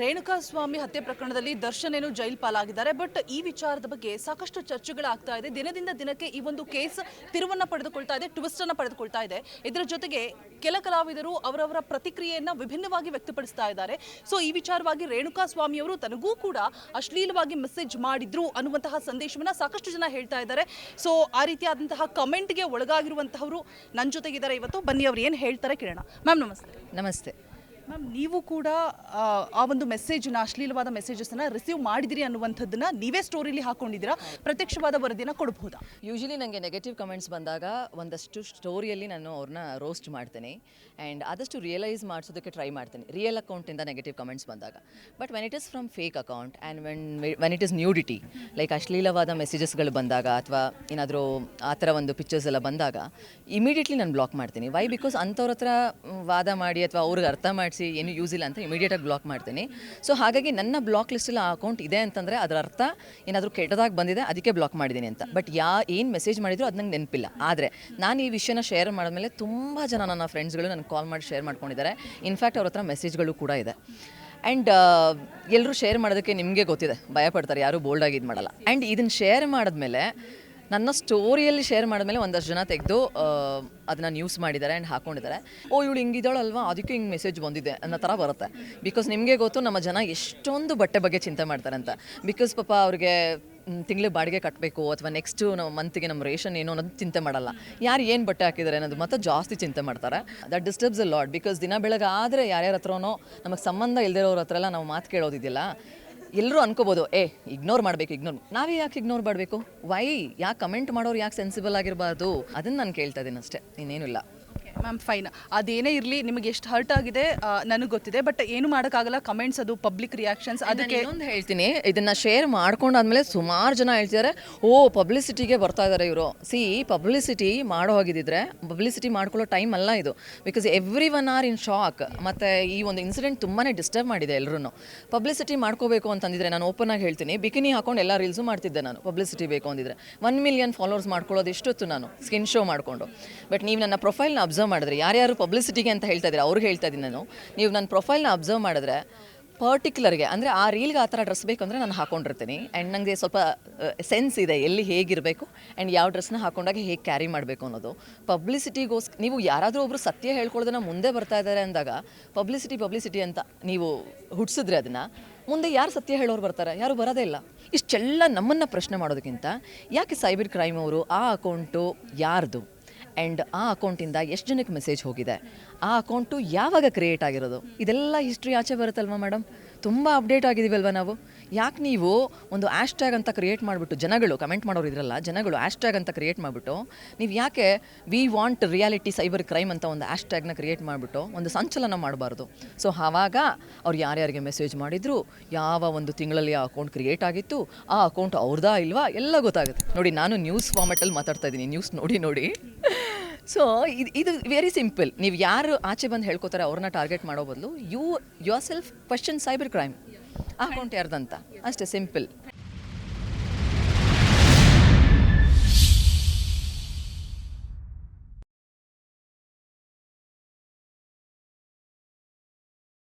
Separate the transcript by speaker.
Speaker 1: ರೇಣುಕಾ ಸ್ವಾಮಿ ಹತ್ಯೆ ಪ್ರಕರಣದಲ್ಲಿ ದರ್ಶನ್ ಏನು ಜೈಲ್ ಪಾಲಾಗಿದ್ದಾರೆ, ಬಟ್ ಈ ವಿಚಾರದ ಬಗ್ಗೆ ಸಾಕಷ್ಟು ಚರ್ಚೆಗಳಾಗ್ತಾ ಇದೆ. ದಿನದಿಂದ ದಿನಕ್ಕೆ ಈ ಒಂದು ಕೇಸ್ ತಿರುವನ್ನ ಪಡೆದುಕೊಳ್ತಾ ಇದೆ ಟ್ವಿಸ್ಟ್ ಅನ್ನ ಪಡೆದುಕೊಳ್ತಾ ಇದೆ. ಇದರ ಜೊತೆಗೆ ಕೆಲ ಕಲಾವಿದರು ಅವರವರ ಪ್ರತಿಕ್ರಿಯೆಯನ್ನ ವಿಭಿನ್ನವಾಗಿ ವ್ಯಕ್ತಪಡಿಸ್ತಾ ಇದ್ದಾರೆ. ಸೊ ಈ ವಿಚಾರವಾಗಿ ರೇಣುಕಾ ಸ್ವಾಮಿ ಅವರು ತನಗೂ ಕೂಡ ಅಶ್ಲೀಲವಾಗಿ ಮೆಸೇಜ್ ಮಾಡಿದ್ರು ಅನ್ನುವಂತಹ ಸಂದೇಶವನ್ನ ಸಾಕಷ್ಟು ಜನ ಹೇಳ್ತಾ ಇದ್ದಾರೆ. ಸೊ ಆ ರೀತಿಯಾದಂತಹ ಕಮೆಂಟ್ಗೆ ಒಳಗಾಗಿರುವಂತಹವರು ನನ್ನ ಜೊತೆಗಿದ್ದಾರೆ. ಇವತ್ತು ಬನ್ನಿ ಅವ್ರು ಏನು ಹೇಳ್ತಾರೆ ಕೇಳೋಣ. ಮ್ಯಾಮ್ ನಮಸ್ತೆ.
Speaker 2: ನಮಸ್ತೆ.
Speaker 1: ಮ್ಯಾಮ್ ನೀವು ಕೂಡ ಆ, ಒಂದು ಮೆಸೇಜ್ನ ಅಶ್ಲೀಲವಾದ ಮೆಸೇಜಸ್ನ ರಿಸೀವ್ ಮಾಡಿದಿರಿ ಅನ್ನುವಂಥದ್ದನ್ನ ನೀವೇ ಸ್ಟೋರಿಲಿ ಹಾಕೊಂಡಿದ್ದೀರಾ? ಪ್ರತ್ಯಕ್ಷವಾದ ವರದಿನ ಕೊಡಬಹುದಾ
Speaker 2: ಯೂಶಲಿ ನನಗೆ ನೆಗೆಟಿವ್ ಕಮೆಂಟ್ಸ್ ಬಂದಾಗ ಒಂದಷ್ಟು ಸ್ಟೋರಿಯಲ್ಲಿ ನಾನು ಅವ್ರನ್ನ ರೋಸ್ಟ್ ಮಾಡ್ತೇನೆ. ಆ್ಯಂಡ್ ಆದಷ್ಟು ರಿಯಲೈಸ್ ಮಾಡಿಸೋದಕ್ಕೆ ಟ್ರೈ ಮಾಡ್ತೀನಿ. ರಿಯಲ್ ಅಕೌಂಟಿಂದ ನೆಗೆಟಿವ್ ಕಮೆಂಟ್ಸ್ ಬಂದಾಗ. But when it is from fake account and when when it is nudity like ಅಶ್ಲೀಲವಾದ ಮೆಸೇಜಸ್ಗಳು ಬಂದಾಗ ಅಥವಾ ಏನಾದರೂ ಆ ಥರ ಒಂದು ಪಿಕ್ಚರ್ಸ್ ಎಲ್ಲ ಬಂದಾಗ ಇಮಿಡಿಯೇಟ್ಲಿ ನಾನು ಬ್ಲಾಕ್ ಮಾಡ್ತೀನಿ. ವೈ ಬಿಕಾಸ್ ಅಂಥವ್ರ ಹತ್ರ ವಾದ ಮಾಡಿ ಅಥವಾ ಅವ್ರಿಗೆ ಅರ್ಥ ಮಾಡಿಸಿ ಏನು ಯೂಸ್ ಇಲ್ಲ ಅಂತ ಇಮಿಡಿಯೇಟಾಗಿ ಬ್ಲಾಕ್ ಮಾಡ್ತೀನಿ. ಸೊ ಹಾಗಾಗಿ ನನ್ನ ಬ್ಲಾಕ್ ಲಿಸ್ಟಲ್ಲಿ ಆ ಅಕೌಂಟ್ ಇದೆ ಅಂತಂದರೆ ಅದರ ಅರ್ಥ ಏನಾದರೂ ಕೆಟ್ಟದಾಗಿ ಬಂದಿದೆ, ಅದಕ್ಕೆ ಬ್ಲಾಕ್ ಮಾಡಿದ್ದೀನಿ ಅಂತ. ಬಟ್ ಯಾ, ಏನು ಮೆಸೇಜ್ ಮಾಡಿದ್ರು ಅದು ನಂಗೆ ನೆನಪಿಲ್ಲ. ಆದರೆ ನಾನು ಈ ವಿಷಯನ ಶೇರ್ ಮಾಡಿದ್ಮೇಲೆ ತುಂಬ ಜನ ನನ್ನ ಫ್ರೆಂಡ್ಸ್ಗಳು ನನಗೆ ಕಾಲ್ ಮಾಡಿ ಶೇರ್ ಮಾಡ್ಕೊಂಡಿದ್ದಾರೆ. ಇನ್ಫ್ಯಾಕ್ಟ್ ಅವ್ರ ಹತ್ರ ಮೆಸೇಜ್ಗಳು ಕೂಡ ಇದೆ. ಆ್ಯಂಡ್ ಎಲ್ಲರೂ ಶೇರ್ ಮಾಡೋದಕ್ಕೆ ನಿಮಗೆ ಗೊತ್ತಿದೆ. ಭಯಪಡ್ತಾರೆ ಯಾರೂ ಬೋಲ್ಡಾಗಿ ಇದು ಮಾಡಲ್ಲ. ಆ್ಯಂಡ್ ಇದನ್ನು ಶೇರ್ ಮಾಡಿದ್ಮೇಲೆ ನನ್ನ ಸ್ಟೋರಿಯಲ್ಲಿ ಶೇರ್ ಮಾಡಿದ್ಮೇಲೆ ಒಂದಷ್ಟು ಜನ ತೆಗೆದು ಅದನ್ನ ನ್ಯೂಸ್ ಮಾಡಿದ್ದಾರೆ ಆ್ಯಂಡ್ ಹಾಕೊಂಡಿದ್ದಾರೆ. ಓ, ಇವಳು ಹಿಂಗಿದ್ದಾಳಲ್ವಾ? ಅದಕ್ಕೆ ಹಿಂಗೆ ಮೆಸೇಜ್ ಬಂದಿದೆ ಅನ್ನೋ ಥರ ಬರುತ್ತೆ. ಬಿಕಾಸ್ ನಿಮಗೆ ಗೊತ್ತು, ನಮ್ಮ ಜನ ಎಷ್ಟೊಂದು ಬಟ್ಟೆ ಬಗ್ಗೆ ಚಿಂತೆ ಮಾಡ್ತಾರೆ ಅಂತ ಬಿಕಾಸ್ ಪಾಪ ಅವ್ರಿಗೆ ತಿಂಗಳು ಬಾಡಿಗೆ ಕಟ್ಟಬೇಕು ಅಥವಾ ನೆಕ್ಸ್ಟು ನಮ್ಮ ಮಂತಿಗೆ ನಮ್ಮ ರೇಷನ್ ಏನು ಅನ್ನೋದು ಚಿಂತೆ ಮಾಡಲ್ಲ. ಯಾರು ಏನು ಬಟ್ಟೆ ಹಾಕಿದ್ದಾರೆ ಅನ್ನೋದು ಮತ್ತೆ ಜಾಸ್ತಿ ಚಿಂತೆ ಮಾಡ್ತಾರೆ. That disturbs a lot because ದಿನ ಬೆಳಗ್ಗೆ ಆದರೆ ಯಾರ್ಯಾರ ಹತ್ರನೋ, ನಮಗೆ ಸಂಬಂಧ ಇಲ್ದಿರೋರ ಹತ್ರ ಎಲ್ಲ ನಾವು ಮಾತು ಕೇಳೋದಿದ್ದಿಲ್ಲ. ಎಲ್ಲರೂ ಅನ್ಕೋಬೋದು, ಏ ಇಗ್ನೋರ್ ಮಾಡಬೇಕು ಇಗ್ನೋರ್ ನಾವೇ ಯಾಕೆ ಇಗ್ನೋರ್ ಮಾಡಬೇಕು? ವೈ ಯಾಕೆ ಕಮೆಂಟ್ ಮಾಡೋರು ಯಾಕೆ ಸೆನ್ಸಿಬಲ್ ಆಗಿರಬಾರ್ದು? ಅದನ್ನ ನಾನು ಕೇಳ್ತಾ ಇದ್ದೀನಿ ಅಷ್ಟೇ ಇನ್ನೇನಿಲ್ಲ
Speaker 1: ಮ್ಯಾಮ್ ಫೈನ್ ಅದೇನೇ ಇರಲಿ ನಿಮಗೆ ಎಷ್ಟು ಹರ್ಟ್ ಆಗಿದೆ ನನಗೆ ಗೊತ್ತಿದೆ ಬಟ್ ಏನು ಮಾಡೋಕ್ಕಾಗಲ್ಲ ಕಮೆಂಟ್ಸ್ ಅದು ಪಬ್ಲಿಕ್ ರಿಯಾಕ್ಷನ್ಸ್ ಅದಕ್ಕೆ
Speaker 2: ಒಂದು ಹೇಳ್ತೀನಿ ಇದನ್ನು ಶೇರ್ ಮಾಡ್ಕೊಂಡಾದ್ಮೇಲೆ ಸುಮಾರು ಜನ ಹೇಳ್ತಿದ್ದಾರೆ ಓ ಪಬ್ಲಿಸಿಟಿಗೆ ಬರ್ತಾ ಇದ್ದಾರೆ ಇವರು. ಸಿ ಪಬ್ಲಿಸಿಟಿ ಮಾಡೋ ಹೋಗಿದ್ದಿದ್ರೆ ಪಬ್ಲಿಸಿಟಿ ಮಾಡ್ಕೊಳ್ಳೋ ಟೈಮ್ ಅಲ್ಲ ಇದು. Because every one are in shock ಮತ್ತು ಈ ಒಂದು ಇನ್ಸಿಡೆಂಟ್ ತುಂಬಾ ಡಿಸ್ಟರ್ಬ್ ಮಾಡಿದೆ ಎಲ್ಲರೂ ಪಬ್ಲಿಸಿಟಿ ಮಾಡ್ಕೋಬೇಕು ಅಂತಂದಿದ್ರೆ ನಾನು ಓಪನ್ ಆಗಿ ಹೇಳ್ತೀನಿ. ಬಿಕಿನಿ ಹಾಕೊಂಡು ಎಲ್ಲ ರೀಲ್ಸು ಮಾಡ್ತಿದ್ದೆ ನಾನು ಪಬ್ಲಿಸಿಟಿ ಬೇಕು ಅಂದಿದ್ರೆ. ಒನ್ ಮಿಲಿಯನ್ ಫಾಲೋವರ್ಸ್ ಮಾಡ್ಕೊಳ್ಳೋದು ಇಷ್ಟೊತ್ತು ನಾನು ಸ್ಕಿನ್ ಶೋ ಮಾಡಿಕೊಂಡು. ಬಟ್ ನೀವು ನನ್ನ ಪ್ರೊಫೈಲ್ನ ಅಬ್ಸರ್ವ್ ಮಾಡಿದ್ರೆ? ಯಾರ್ಯಾರು ಪಬ್ಲಿಸಿಟಿಗೆ ಅಂತ ಹೇಳ್ತಾ ಇದ್ದೀರಾ? ಅವ್ರಿಗೆ ಹೇಳ್ತಾ ಇದ್ದೀನಿ ನಾನು. ನೀವು ನನ್ನ ಪ್ರೊಫೈಲ್ನ ಅಬ್ಸರ್ವ್ ಮಾಡಿದ್ರೆ ಪರ್ಟಿಕ್ಯುಲರ್ಗೆ ಅಂದರೆ ಆ ರೀಲ್ಗೆ ಆ ಥರ ಡ್ರೆಸ್ ಬೇಕು ಅಂದರೆ ನಾನು ಹಾಕೊಂಡಿರ್ತೀನಿ. ಆ್ಯಂಡ್ ನನಗೆ ಸ್ವಲ್ಪ ಸೆನ್ಸ್ ಇದೆ ಎಲ್ಲಿ ಹೇಗಿರಬೇಕು ಆ್ಯಂಡ್ ಯಾವ ಡ್ರೆಸ್ನ ಹಾಕೊಂಡಾಗ ಹೇಗೆ ಕ್ಯಾರಿ ಮಾಡಬೇಕು ಅನ್ನೋದು. ಪಬ್ಲಿಸಿಟಿಗೋಸ್ ನೀವು ಯಾರಾದರೂ ಒಬ್ಬರು ಸತ್ಯ ಹೇಳ್ಕೊಳ್ಳೋದನ್ನ ಮುಂದೆ ಬರ್ತಾ ಇದ್ದಾರೆ ಅಂದಾಗ ಪಬ್ಲಿಸಿಟಿ ಪಬ್ಲಿಸಿಟಿ ಅಂತ ನೀವು ಹುಟ್ಟಿಸಿದ್ರೆ ಅದನ್ನು, ಮುಂದೆ ಯಾರು ಸತ್ಯ ಹೇಳೋರು ಬರ್ತಾರೆ? ಯಾರು ಬರೋದೇ ಇಲ್ಲ. ಇಷ್ಟೆಲ್ಲ ನಮ್ಮನ್ನು ಪ್ರಶ್ನೆ ಮಾಡೋದಕ್ಕಿಂತ ಯಾಕೆ ಸೈಬರ್ ಕ್ರೈಮ್ ಅವರು ಆ ಅಕೌಂಟು ಯಾರ್ದು? ಆ್ಯಂಡ್ ಆ ಅಕೌಂಟಿಂದ ಎಷ್ಟು ಜನಕ್ಕೆ ಮೆಸೇಜ್ ಹೋಗಿದೆ? ಆ ಅಕೌಂಟು ಯಾವಾಗ ಕ್ರಿಯೇಟ್ ಆಗಿರೋದು? ಇದೆಲ್ಲ ಹಿಸ್ಟ್ರಿ ಆಚೆ ಬರುತ್ತಲ್ವ ಮೇಡಮ್ ತುಂಬ ಅಪ್ಡೇಟ್ ಆಗಿದ್ದೀವಲ್ವ ನಾವು? ಯಾಕೆ ನೀವು ಒಂದು ಟ್ಯಾಗ್ ಅಂತ ಕ್ರಿಯೇಟ್ ಮಾಡಿಬಿಟ್ಟು, ಜನಗಳು ಕಮೆಂಟ್ ಮಾಡೋರು ಇದ್ರಲ್ಲ, ಜನಗಳು ಟ್ಯಾಗ್ ಅಂತ ಕ್ರಿಯೇಟ್ ಮಾಡಿಬಿಟ್ಟು, ನೀವು ಯಾಕೆ we want reality cyber crime ಅಂತ ಒಂದು ಟ್ಯಾಗ್ನ ಕ್ರಿಯೇಟ್ ಮಾಡಿಬಿಟ್ಟು ಒಂದು ಸಂಚಲನ ಮಾಡಬಾರ್ದು? ಸೊ ಆವಾಗ ಅವ್ರು ಯಾರ್ಯಾರಿಗೆ ಮೆಸೇಜ್ ಮಾಡಿದ್ರು, ಯಾವ ಒಂದು ತಿಂಗಳಲ್ಲಿ ಆ ಅಕೌಂಟ್ ಕ್ರಿಯೇಟ್ ಆಗಿತ್ತು, ಆ ಅಕೌಂಟ್ ಅವ್ರದ್ದಾ ಇಲ್ವಾ? ಎಲ್ಲ ಗೊತ್ತಾಗುತ್ತೆ. ನೋಡಿ, ನಾನು ನ್ಯೂಸ್ ಫಾರ್ಮೆಟಲ್ಲಿ ಮಾತಾಡ್ತಾ ಇದ್ದೀನಿ. ನ್ಯೂಸ್ ನೋಡಿ ನೋಡಿ. ಸೊ ಇದು ಇದು ವೆರಿ ಸಿಂಪಲ್ ನೀವು ಯಾರು ಆಚೆ ಬಂದು ಹೇಳ್ಕೊತಾರೆ ಅವ್ರನ್ನ ಟಾರ್ಗೆಟ್ ಮಾಡೋ ಬದಲು you yourself question cyber crime account ಯಾರ್ದಂತ? ಅಷ್ಟೇ ಸಿಂಪಲ್